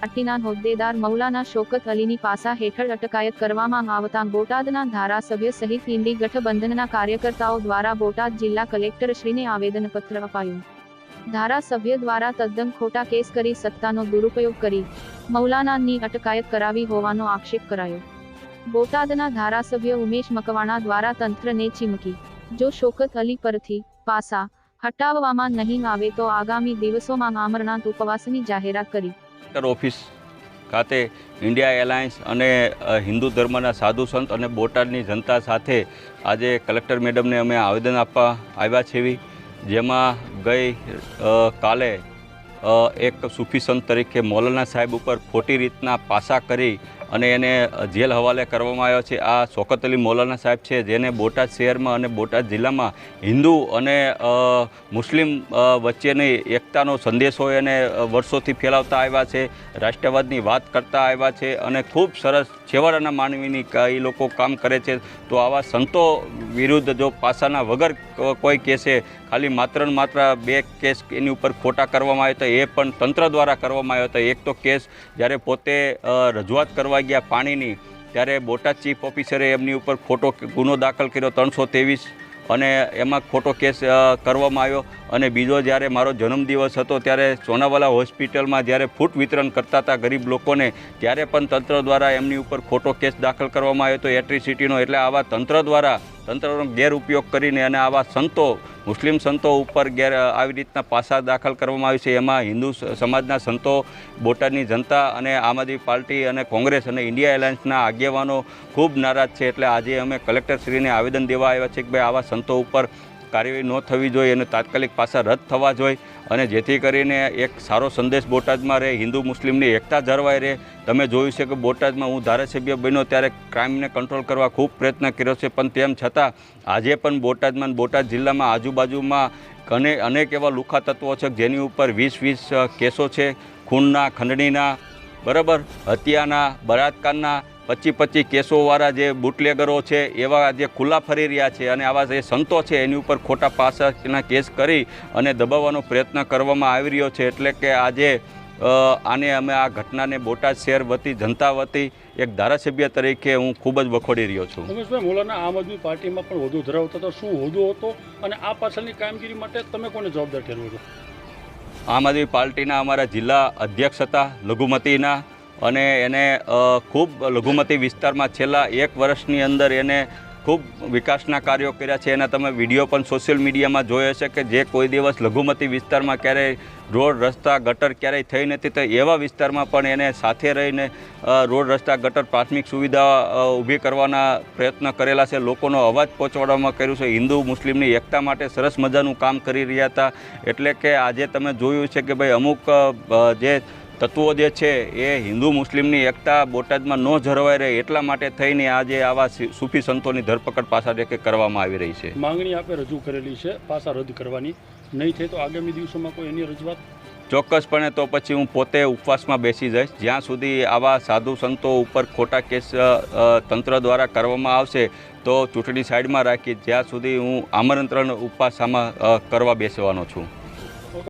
પાર્ટીના હોદ્દેદાર મૌલાના શોકત અલીની પાસા હેઠળ અટકાયત કરવામાં આવતા બોટાદના ધારાસભ્ય સહિત ઇન્ડી ગઠબંધનના કાર્યકર્તાઓ દ્વારા બોટાદ જિલ્લા કલેક્ટરશ્રીને આવેદનપત્ર અપાયું. ધારાસભ્ય દ્વારા તદ્દન ખોટા કેસ કરી સત્તાનો દુરુપયોગ કરી મૌલાનાની અટકાયત કરાવી હોવાનો આક્ષેપ કરાયો. બોટાદના ધારાસભ્ય ઉમેશ મકવાણા દ્વારા તંત્રને ચીમકી. જો શોકત અલી પરથી પાસા હટાવવામાં નહીં આવે તો આગામી દિવસોમાં આમરણાંત ઉપવાસની જાહેરાત કરી. ઓફિસ ખાતે ઇન્ડિયા એલાયન્સ અને હિન્દુ ધર્મના સાધુ સંત અને બોટાદની જનતા સાથે આજે કલેક્ટર મેડમને અમે આવેદન આપવા આવ્યા છીએ જેમાં ગઈ કાલે એક સૂફી સંત તરીકે મૌલાના સાહેબ ઉપર ખોટી રીતના પાસા કરી અને એને જેલ હવાલે કરવામાં આવ્યો છે. આ શોકત અલી મૌલાના સાહેબ છે, જેને બોટાદ શહેરમાં અને બોટાદ જિલ્લામાં હિન્દુ અને મુસ્લિમ વચ્ચેની એકતાનો સંદેશો એને વર્ષોથી ફેલાવતા આવ્યા છે, રાષ્ટ્રવાદની વાત કરતા આવ્યા છે અને ખૂબ સરસ છેવાડાના માનવીની એ લોકો કામ કરે છે. તો આવા સંતો વિરુદ્ધ જો પાસાના વગર કોઈ કેસે, ખાલી માત્ર ને માત્ર બે કેસ એની ઉપર ખોટા કરવામાં આવ્યા હતા, એ પણ તંત્ર દ્વારા કરવામાં આવ્યા હતા. એક તો કેસ જ્યારે પોતે રજૂઆત કરવા ગયા પાણીની, ત્યારે બોટાદ ચીફ ઓફિસરે એમની ઉપર ખોટો ગુનો દાખલ કર્યો ત્રણસો ત્રેવીસ અને એમાં ખોટો કેસ કરવામાં આવ્યો. અને બીજો જ્યારે મારો જન્મદિવસ હતો ત્યારે સોનાવાલા હોસ્પિટલમાં જ્યારે ફૂટ વિતરણ કરતા હતા ગરીબ લોકોને, ત્યારે પણ તંત્ર દ્વારા એમની ઉપર ખોટો કેસ દાખલ કરવામાં આવ્યો. હતો એટ્રિસિટીનો એટલે આવા તંત્ર દ્વારા તંત્રનો ગેરઉપયોગ કરીને અને આવા સંતો મુસ્લિમ સંતો ઉપર ગેર આવી રીતના પાસા દાખલ કરવામાં આવી છે. એમાં હિન્દુ સમાજના સંતો, બોટાદની જનતા અને આમ આદમી પાર્ટી અને કોંગ્રેસ અને ઇન્ડિયા એલાયન્સના આગેવાનો ખૂબ નારાજ છે. એટલે આજે અમે કલેક્ટરશ્રીને આવેદન દેવા આવ્યા છે કે ભાઈ આવા સંતો ઉપર કાર્યવાહી ન થવી જોઈએ અને તાત્કાલિક પાસા રદ થવા જોઈએ અને જેથી કરીને એક સારો સંદેશ બોટાદમાં રહે, હિન્દુ મુસ્લિમની એકતા જળવાઈ રહે. તમે જોયું છે કે બોટાદમાં હું ધારાસભ્ય બન્યો ત્યારે ક્રાઇમને કંટ્રોલ કરવા ખૂબ પ્રયત્ન કર્યો છે, પણ તેમ છતાં આજે પણ બોટાદમાં બોટાદ જિલ્લામાં આજુબાજુમાં અને અનેક એવા લુખા તત્વો છે, જેની ઉપર વીસ વીસ કેસો છે. ખૂનના, ખંડણીના, બરાબર? હત્યાના, બળાત્કારના પચીસ પચીસ કેસોવાળા જે બુટલેગરો છે એવા જે ખુલ્લા ફરી રહ્યા છે અને આવા જે સંતો છે એની ઉપર ખોટા પાસાના કેસ કરી અને દબાવવાનો પ્રયત્ન કરવામાં આવી રહ્યો છે. એટલે કે આજે આને અમે આ ઘટનાને બોટાદ શહેર વતી જનતા વતી એક ધારાસભ્ય તરીકે હું ખૂબ જ વખોડી રહ્યો છું. ઉમેશભાઈ મોલાના આમ આદમી પાર્ટીમાં પણ વધુ ધરાવતા હતા શું હોદ્દો હતો અને આ પાછળની કામગીરી માટે તમે કોને જવાબદાર ઠેરવો છો? આમ આદમી પાર્ટીના અમારા જિલ્લા અધ્યક્ષ હતા લઘુમતીના અને એને ખૂબ લઘુમતી વિસ્તારમાં છેલ્લા એક વર્ષની અંદર એને ખૂબ વિકાસના કાર્યો કર્યા છે. એના તમે વીડિયો પણ સોશિયલ મીડિયામાં જોયો હશે કે જે કોઈ દિવસ લઘુમતી વિસ્તારમાં ક્યારેય રોડ, રસ્તા, ગટર ક્યારેય થઈ નથી, તો એવા વિસ્તારમાં પણ એને સાથે રહીને રોડ, રસ્તા, ગટર પ્રાથમિક સુવિધા ઊભી કરવાના પ્રયત્ન કરેલા છે. લોકોનો અવાજ પહોંચાડવામાં કર્યું છે. હિન્દુ, મુસ્લિમની એકતા માટે સરસ મજાનું કામ કરી રહ્યા હતા. એટલે કે આજે તમે જોયું છે કે ભાઈ અમુક જે તત્વો જે છે એ હિન્દુ મુસ્લિમની એકતા બોટાદમાં ન જળવાઈ રહે એટલા માટે થઈને આજે આવા સૂફી સંતોની ધરપકડ પાછા દેખે કરવામાં આવી રહી છે. માંગણી આપે રજૂ કરેલી છે પાસા રદ કરવાની. નહીં થાય તો આગામી દિવસોમાં કોઈ એની રજૂઆત? ચોક્કસપણે તો પછી હું પોતે ઉપવાસમાં બેસી જઈશ. જ્યાં સુધી આવા સાધુ સંતો ઉપર ખોટા કેસ તંત્ર દ્વારા કરવામાં આવશે તો ચૂંટણી સાઈડમાં રાખી જ્યાં સુધી હું આમંત્રણ ઉપવાસ આમાં કરવા બેસવાનો છું.